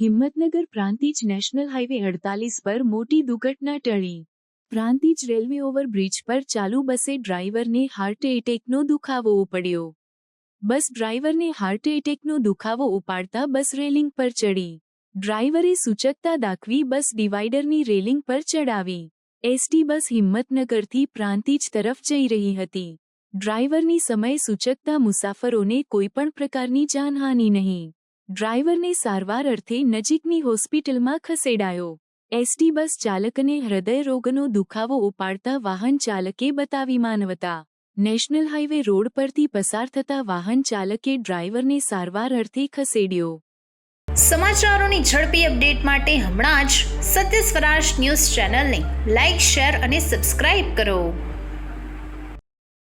Himmatnagar Prantij national highway અડતાલીસ પર મોટી દુર્ઘટના ટળી. પ્રાંતિજ રેલવે ઓવરબ્રિજ પર ચાલુ બસે ડ્રાઈવરને હાર્ટ એટેકનો દુખાવો ઉપડ્યો. બસ ડ્રાઈવરને હાર્ટ એટેકનો દુખાવો ઉપાડતા બસ રેલિંગ પર ચડી. ડ્રાઈવરે સૂચકતા દાખવી બસ ડિવાઈડરની રેલિંગ પર ચડાવી. એસટી બસ હિંમતનગરથી પ્રાંતિજ તરફ જઈ રહી હતી. ડ્રાઈવરની સમય સૂચકતા મુસાફરોને કોઈપણ પ્રકારની જાનહાનિ નહીં. ડ્રાઈવરને સારવાર અર્થે નજીકની હોસ્પિટલમાં ખસેડાયો. એસટી બસ ચાલકને હૃદયરોગનો દુખાવો ઉપાડતા વાહન ચાલકે બતાવી માનવતા. નેશનલ હાઈવે રોડ પરથી પસાર થતા વાહન ચાલકે ડ્રાઈવરને સારવાર અર્થે ખસેડ્યો. સમાચારોની ઝડપી અપડેટ માટે હમણાં જ સત્ય સ્વરાજ ન્યૂઝ ચેનલને લાઇક શેર અને સબસ્ક્રાઇબ કરો.